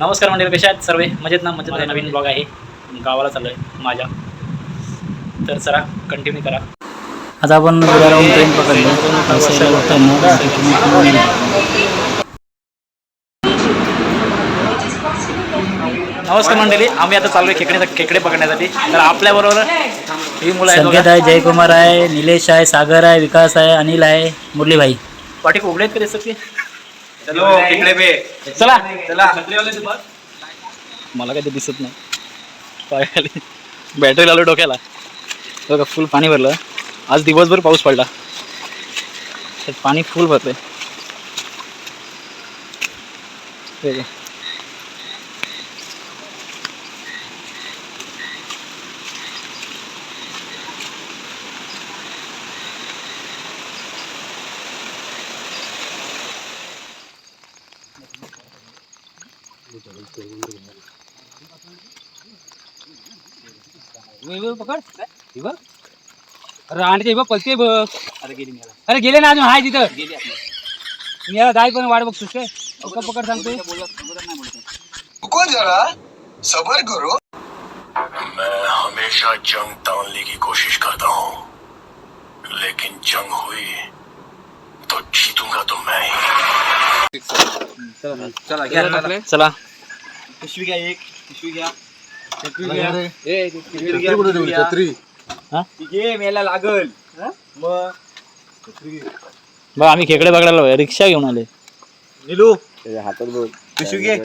नमस्कार मंडळी कशा आहेत सर्व? मजेत ना? मजेत नवीन ब्लॉग आहे. गावाला चालू आहे माझ्या. तर चला कंटिन्यू करा. आता आपण विराराहून ट्रेन पकडली. नमस्कार मंडळी आम्ही आता चालू आहे खेकडे खेकडे पकडण्यासाठी. तर आपल्याबरोबर ही मुलं संकेत. आहे जयकुमार आहे निलेश आहे सागर आहे विकास आहे अनिल आहे मुरलीभाई पाठी उघडे आहेत का दिसत की चलो तिकडे बे. चला. चला. मला काही ते दिसत नाही. पायाखाली. बॅटरी लावलं डोक्याला. बघा फुल पाणी भरलं. आज दिवसभर पाऊस पडला. पाणी फुल पकड। हे बघ अरे आणते बघ पलते बघ अरे गेली मला अरे गेले ना अजून हाय तिथं मी याला जाई पण वाट बघतोस काय पकड पकड सांगतोय रुको जरा। सबर करो। मैं हमेशा जंग टालने की कोशिश करता हूँ। लेकिन जंग हुई तो जीतूँगा तो मैं ही। चला घ्या चला. चला पिशवी घ्या एक पिशवी घ्या हा? घे मेला लागल. मग? बघ आम्ही खेकडे बघायला रिक्षा घेऊन आले. निलू. पिशवी घे.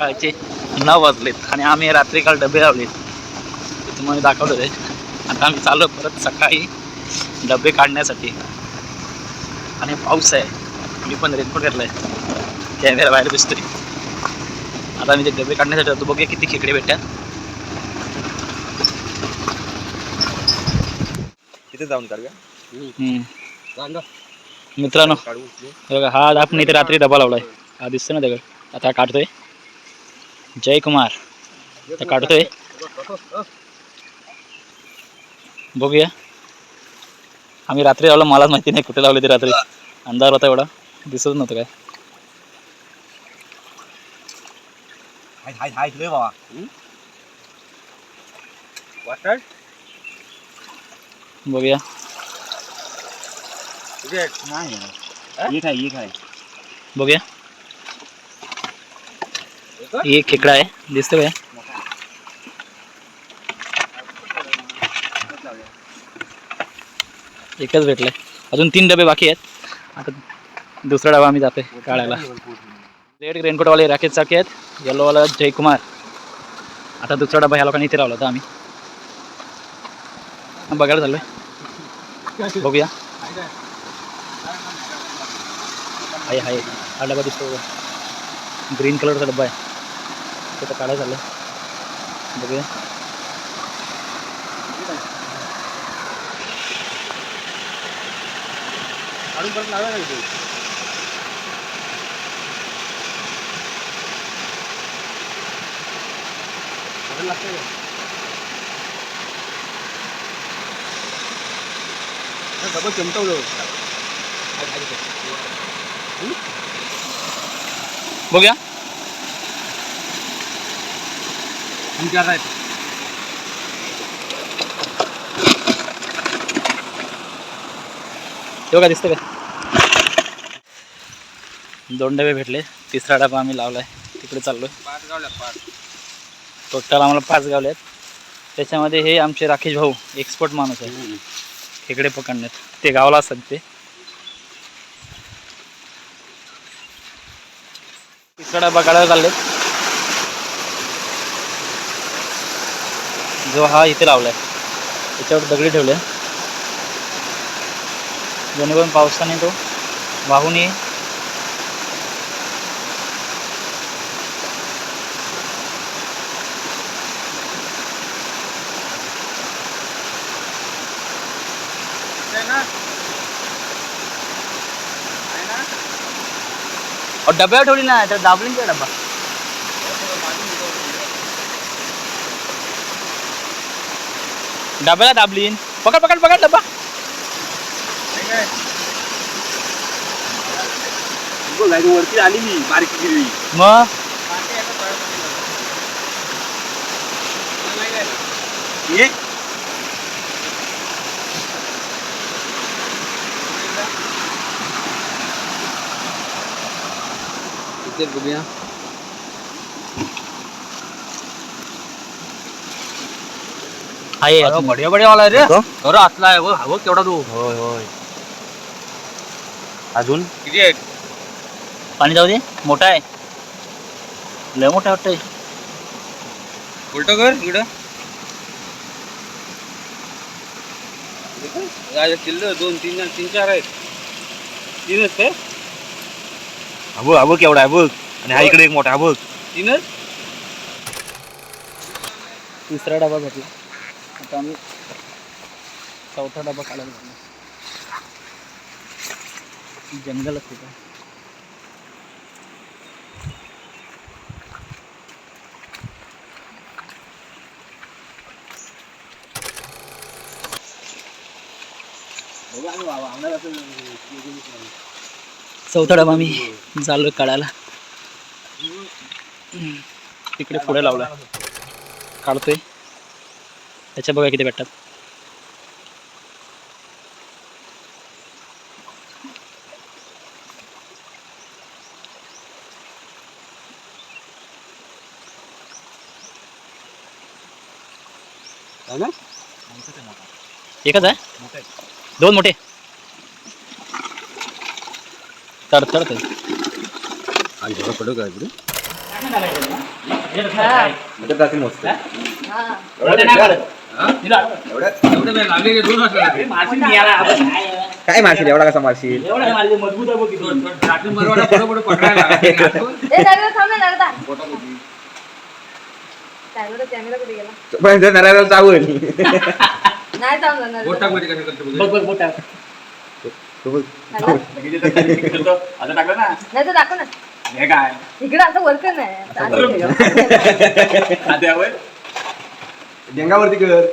सकाळचे नऊ वाजलेत आणि आम्ही रात्री काल डबे लावले. ते तुम्हाला दाखवलं ते. आता आम्ही चाललो परत सकाळी डबे काढण्यासाठी. आणि पाऊस आहे. मी पण रेनकोट घेतलाय. कॅमेरा बाहेर दिसतोय. आता मी ते डबे काढण्यासाठी जातो. बघूया किती खेकडे भेटतात. तिथे जाऊन काढ हम्म. मित्रांनो हे बघा हा आपण इथे रात्री डबा लावलाय. हा दिसतो ना दगड आता काढतोय. जयकुमार. आता काढतोय. बघूया. आम्ही रात्री लावलं मलाच माहिती नाही कुठे लावले ते रात्री. अंधार होता एवढा. दिसत नव्हतं काय. हाय हाय हाय लय बाबा. वाटत बघूया. बघूया. एक खेकडा आहे. दिसतो काय एकच भेटलाय. अजून तीन डबे बाकी आहेत. आता दुसरा डबा आम्ही जातोय काढायला. रेड रेनकोटवाले राकेश चाके आहेत. येलोवाला जयकुमार. आता दुसरा डबा ह्या लोकांनी इथे लावला होता आम्ही. बघायला चाललोय. बघूया. आहे आहे हा डबा दिसतो ग्रीन कलरचा डबा आहे. तो आता काढायला चाललं बघूया काढून परत लावा नाही डबल चमचवलं बघूया विचार आहेत. का दिसतं का? दोन डबे भेटले. तिसरा डबा आम्ही लावलाय. तिकडे चाललोय. पाच गावल्या पाच. टोटल आम्हाला पाच गावले आहेत त्याच्यामध्ये हे आमचे राकेश भाऊ एक्सपर्ट माणूस आहे खेकडे पकडण्यात. ते गावाला असतात ते. तिसरा डबा काढायला चालले जो हा इत लावला दगडी ठेवले. जेणेकरून पावसाने तो वाहून ये और डब्यावर ठेवली ना तर दाबलीन का डब्बा. डब्याला दाबलीन पकड पकड पकड डब्बा वरती आली मी बारकी गिरवी मग ये इथे बघूया आहे अरे बढिया बढिया वाला रे. अरे असला आहे बघ बघ केवढा तू? होय होय. अजून? किती आहे पाणी जाऊ दे मोठा आहे. लय मोठा वाटतंय. उलट कर इकडं. राजा किल्ल दोन तीन तीन चार आहेत. तीनच काय? हा बघ हा बघ केवढा आहे बघ. आणि हा इकडे एक मोठा हा बघ. तीनच तिसरा डबा घेतला. आता आम्ही चौथा डबा काढायला लागलो. जंगलच होतं चौथा डबा मी चालू काढायला. तिकडे पुढे लावला काढतोय. त्याच्या बघा किती भेटतात. एकच आहे? दोन मोठे. तडतडत एवढं नाही लागले की दोन वाजता काय मारशील एवढा कसा मारशील पण जर नराला चावल हे इकडे असं वर कर नाही डेंगावरती कर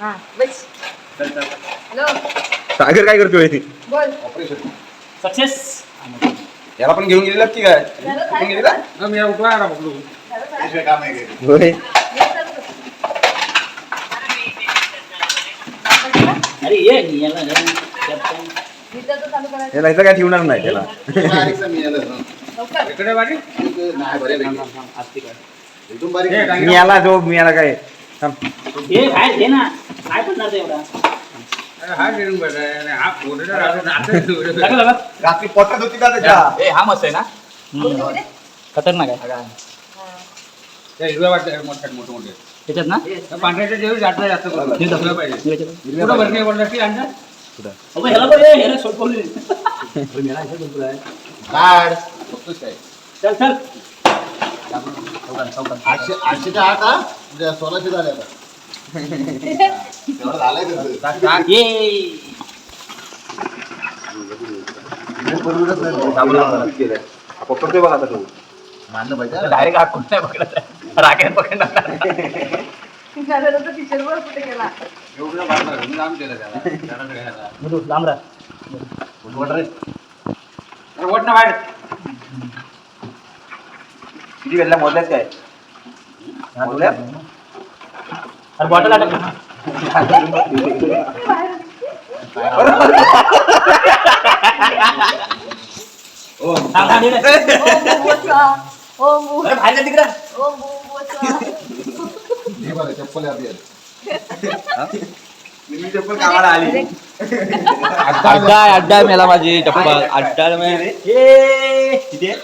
हा बस हॅलो सागर काय करतोय बोल सक्सेस याला पण घेऊन गेलेला की काय झालं काय? गेलेला मी उठवा ना पकडू झालं काय? होय ये चालू कर. अरे ये याला इथं तर चालू करायचं याला इथं काय ठेवणार नाही त्याला लवकर इकडे वाटी मी याला जो मी याला काय. हे बाहेर घे ना. काय पडणार ते एवढा? हा गिरून बघाय आणि हा फोडला राहतो लागलं लागलं रात्री पोटात होती का त्याच्या ए हा मस्त आहे ना? कोणते? खतरनाक आहे. हा. त्या हिरव्या वाटत मोठे मोठे मोठे. त्याच्यात ना? त्या पांढऱ्याच्या जेवढी जास्त जास्त करू. हे दाखव. पाहिजे. याच्यात. कुठं भरती आहे बोलला ती आणणार अबे, ह्याला बघ, हे, ह्याला सोड पडली. चल चल. ये पकडतोय बघा आता. तो डायरेक्ट हा कुठे पकडत आहे राखेत पकडणार झालं तर. टीचर वर कुठे गेला एवढं बांधणार मी लांब केलं त्याला. त्याला सगळ्याला. मधू, लांब राहा. अरे वट ना बाहेर. किती वेळेला मोजल्याच काय? अरे बॉटल अटक. ओम. ओम. मी चप्पल कामाला आली. अड्डा अड्डा मेला माझी चप्पल. अड्डा ये. किती आहे?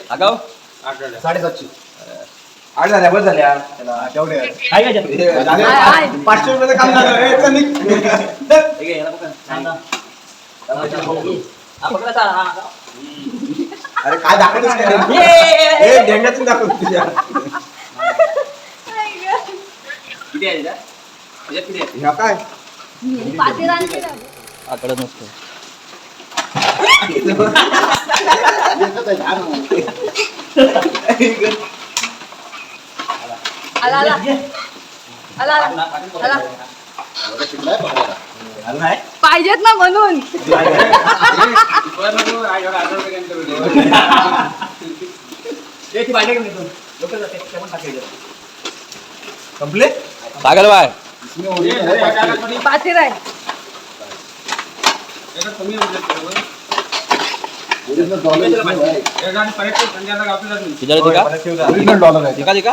आठ झाल्या बस झाल्या त्याला काय काय त्याच्यात? हे, झाले. हाय, हाय. पाचशे रुपयाचं काम झालं ए, चल निघ. थांब, थांब. हा, पकडा, चला, हा, हा. अरे काय दाखवतोस काय? ये. ए, डेंग्यातून दाखवतो तुझ्या आई गं. किती आहे त्याच्यात? त्याच्यात किती आहे ह्या काय आला आला आला आला आला पाहिजेत ना म्हणून सागर बाय पाचीर आहे किती का दिका दिका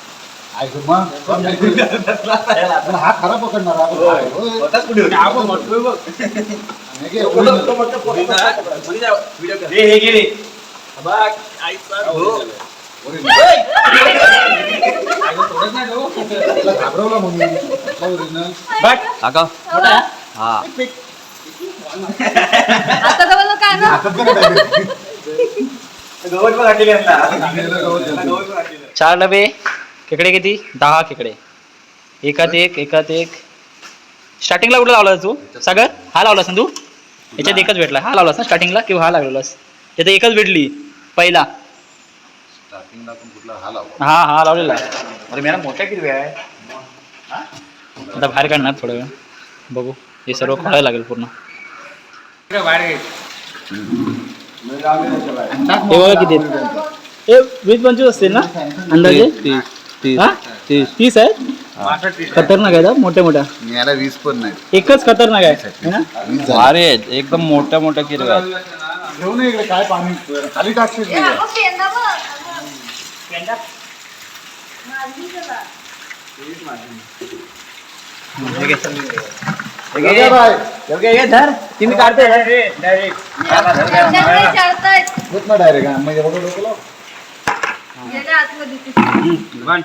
हा खरा पकडणारा. हे. हे हे घे रे बघ, घाबरवला म्हणून. काका. हा. आता काय ना? गवत पण. चार डबे. खेकडे किती? दहा खेकडे. एकात एक एकात एक. स्टार्टिंगला कुठला लावला तू? सागर? हा लावलास ना तू? याच्यात एकच भेटला. हा लावलास ना स्टार्टिंगला किंवा हा लागलेलास? त्यात एकच भेटली. पहिला. स्टार्टिंगला पण कुठला? हा लावला. हा हा लावलेला. अरे मेरा मोठा किती आहे? आता बाहेर काढणार थोडा वेळ. बघू. हे सर्व खोडायला लागेल पूर्ण. हे बघा किती. हे वीस पंचवीस असतील ना? अंदाजे? हा? तीस. आहे खतरनाक आहे मोठ्या मोठ्या. याला वीस पण नाही. एकच खतरनाक आहे है ना? वीस झाले. अरे एकदम मोठ्या मोठ्या किरव्या घेऊन ये इकडे काय पाणी? खाली टाकशील नाही. बघ. बाय. तुम्ही काढते. होत ना डायरेक्ट म्हणजे बघा डोकं लाव. ભગવાન